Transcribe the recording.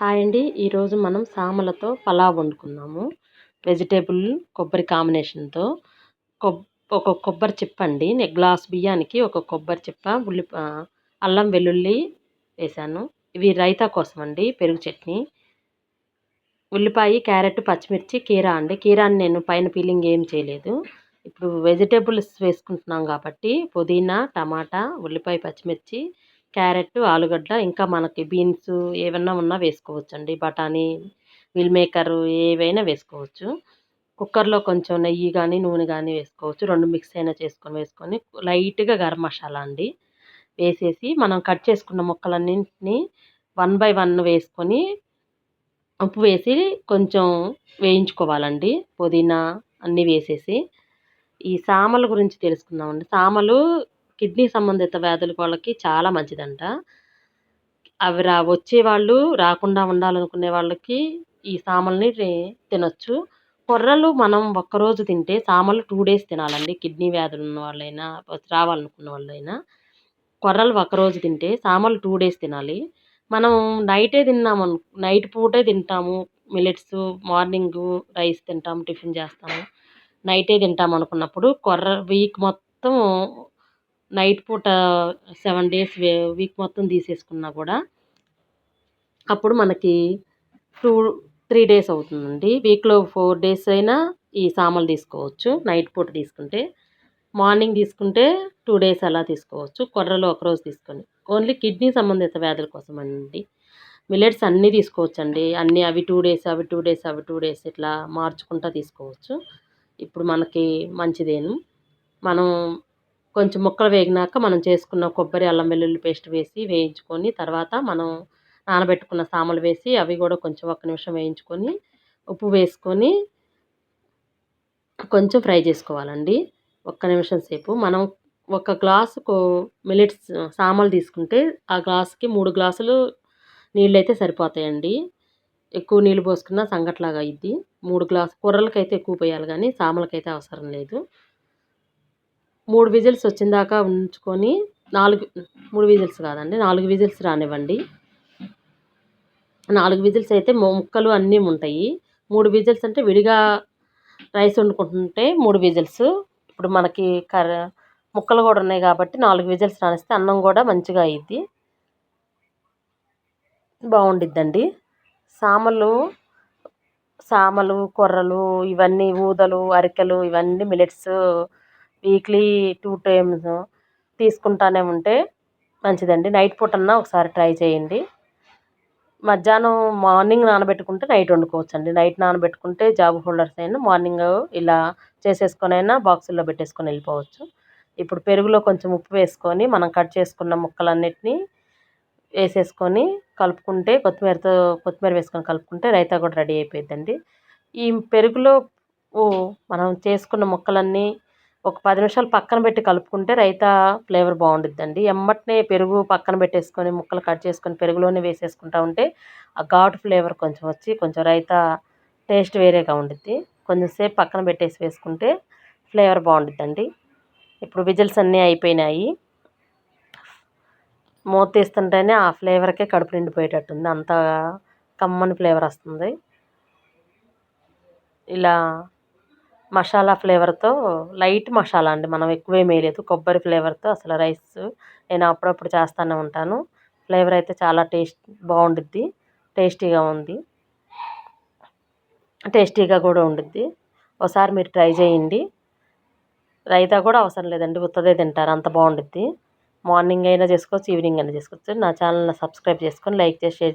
Hi అండి. ఈరోజు మనం సామలతో పలావ్ వండుకున్నాము వెజిటేబుల్ కొబ్బరి కాంబినేషన్తో. కొబ్బ ఒక కొబ్బరి చిప్ప అండి. గ్లాస్ బియ్యానికి ఒక కొబ్బరి చిప్ప ఉల్లి అల్లం వెల్లుల్లి వేసాను. ఇవి రైతా కోసం అండి పెరుగు చట్నీ. ఉల్లిపాయ క్యారెట్ పచ్చిమిర్చి కీరా అండి. కీరాని నేను పైన పీలింగ్ ఏం చేయలేదు. ఇప్పుడు వెజిటేబుల్స్ వేసుకుంటున్నాం కాబట్టి పుదీనా టమాటా ఉల్లిపాయ పచ్చిమిర్చి క్యారెట్ ఆలుగడ్డ ఇంకా మనకి బీన్స్ ఏమన్నా ఉన్నా వేసుకోవచ్చండి. బఠానీ మిల్ మేకర్ ఏవైనా వేసుకోవచ్చు. కుక్కర్లో కొంచెం నెయ్యి కానీ నూనె కానీ వేసుకోవచ్చు. రెండు మిక్స్ అయినా చేసుకొని వేసుకొని లైట్గా గరం మసాలా అండి. వేసేసి మనం కట్ చేసుకున్న ముక్కలన్నింటినీ వన్ బై వన్ వేసుకొని ఉప్పు వేసి కొంచెం వేయించుకోవాలండి. పుదీనా అన్నీ వేసేసి. ఈ సామల గురించి తెలుసుకుందామండి. సామలు కిడ్నీ సంబంధిత వ్యాధుల వాళ్ళకి చాలా మంచిదంట. అవి రా వచ్చే వాళ్ళు రాకుండా ఉండాలనుకునే వాళ్ళకి ఈ సామల్ని తినొచ్చు. కొర్రలు మనం ఒక్కరోజు తింటే సామలు టూ డేస్ తినాలండి. కిడ్నీ వ్యాధులు ఉన్న వాళ్ళైనా రావాలనుకున్న వాళ్ళైనా. కొర్రలు ఒకరోజు తింటే సామలు టూ డేస్ తినాలి. మనం నైటే తిన్నాము నైట్ పూటే తింటాము. మిలెట్స్ మార్నింగ్ రైస్ తింటాము టిఫిన్ చేస్తాము. నైటే తింటాం అనుకున్నప్పుడు కొర్ర వీక్ మొత్తం నైట్ పూట సెవెన్ డేస్ వీక్ మొత్తం తీసేసుకున్నా కూడా అప్పుడు మనకి టూ త్రీ డేస్ అవుతుందండి. వీక్లో ఫోర్ డేస్ అయినా ఈ సామలు తీసుకోవచ్చు. నైట్ పూట తీసుకుంటే మార్నింగ్ తీసుకుంటే టూ డేస్ అలా తీసుకోవచ్చు. కొర్రలు ఒకరోజు తీసుకొని. ఓన్లీ కిడ్నీ సంబంధిత వ్యాధుల కోసం అండి మిల్లెట్స్ అన్నీ తీసుకోవచ్చండి. అన్నీ అవి టూ డేస్ అవి టూ డేస్ అవి టూ డేస్ ఇట్లా మార్చుకుంటా తీసుకోవచ్చు. ఇప్పుడు మనకి మంచిదేను. మనం కొంచెం ముక్కలు వేగినాక మనం చేసుకున్న కొబ్బరి అల్లం వెల్లుల్లి పేస్ట్ వేసి వేయించుకొని తర్వాత మనం నానబెట్టుకున్న సామలు వేసి అవి కూడా కొంచెం ఒక్క నిమిషం వేయించుకొని ఉప్పు వేసుకొని కొంచెం ఫ్రై చేసుకోవాలండి. ఒక్క నిమిషం సేపు. మనం ఒక గ్లాసుకు మిలిట్స్ సామలు తీసుకుంటే ఆ గ్లాసుకి మూడు గ్లాసులు నీళ్ళు అయితే సరిపోతాయండి. ఎక్కువ నీళ్ళు పోసుకున్న సంగట్లాగా అయింది మూడు గ్లాసు కూరలకైతే ఎక్కువ పోయాలి కానీ సామలకైతే అవసరం లేదు. మూడు విజిల్స్ వచ్చిన దాకా ఉంచుకొని నాలుగు మూడు విజిల్స్ కాదండి నాలుగు విజిల్స్ రానివ్వండి. నాలుగు విజిల్స్ అయితే ముక్కలు అన్నీ ఉంటాయి. మూడు విజిల్స్ అంటే విడిగా రైస్ వండుకుంటుంటే మూడు విజిల్స్. ఇప్పుడు మనకి కర్ర ముక్కలు కూడా ఉన్నాయి కాబట్టి నాలుగు విజిల్స్ రానిస్తే అన్నం కూడా మంచిగా అయ్యిద్ది బాగుండిద్దండి. సామలు సామలు కొర్రలు ఇవన్నీ ఊదలు అరికెలు ఇవన్నీ మిలెట్స్ వీక్లీ టూ టైమ్స్ తీసుకుంటానే ఉంటే మంచిదండి. నైట్ పూటన్నా ఒకసారి ట్రై చేయండి. మధ్యాహ్నం మార్నింగ్ నానబెట్టుకుంటే నైట్ వండుకోవచ్చండి. నైట్ నానబెట్టుకుంటే జాబ్ హోల్డర్స్ అయినా మార్నింగ్ ఇలా చేసేసుకొనైనా బాక్సుల్లో పెట్టేసుకొని వెళ్ళిపోవచ్చు. ఇప్పుడు పెరుగులో కొంచెం ఉప్పు వేసుకొని మనం కట్ చేసుకున్న ముక్కలన్నిటినీ వేసేసుకొని కలుపుకుంటే కొత్తిమీరతో కొత్తిమీర వేసుకొని కలుపుకుంటే రైతా కూడా రెడీ అయిపోయిందండి ఈ పెరుగులో మనం చేసుకున్న ముక్కలన్నీ ఒక పది నిమిషాలు పక్కన పెట్టి కలుపుకుంటే రైతా ఫ్లేవర్ బాగుంటుందండి ఎమ్మటనే పెరుగు పక్కన పెట్టేసుకొని ముక్కలు కట్ చేసుకొని పెరుగులోనే వేసేసుకుంటా ఉంటే ఆ ఘాటు ఫ్లేవర్ కొంచెం వచ్చి కొంచెం రైతా టేస్ట్ వేరేగా ఉండిద్ది. కొంచెం సేపు పక్కన పెట్టేసి వేసుకుంటే ఫ్లేవర్ బాగుంటుందండి ఇప్పుడు విజిల్స్ అన్నీ అయిపోయినాయి. మూత తీస్తుంటేనే ఆ ఫ్లేవర్కే కడుపు నిండిపోయేటట్టుంది. అంత కమ్మని ఫ్లేవర్ వస్తుంది. ఇలా మసాలా ఫ్లేవర్తో లైట్ మసాలా అండి. మనం ఎక్కువ వేయలేదు. కొబ్బరి ఫ్లేవర్తో అసలు రైస్ నేను అప్పుడప్పుడు చేస్తూనే ఉంటాను. ఫ్లేవర్ అయితే చాలా టేస్ట్ బాగుండుద్ది. టేస్టీగా ఉంది. టేస్టీగా కూడా ఉంటుంది ఒకసారి మీరు ట్రై చేయండి. రైతా కూడా అవసరం లేదండి. ఉత్తదే తింటారు. అంత బాగుంటుంది మార్నింగ్ అయినా చేసుకోవచ్చు ఈవినింగ్ అయినా చేసుకోవచ్చు. నా ఛానల్ని సబ్స్క్రైబ్ చేసుకొని లైక్ చేసి షేర్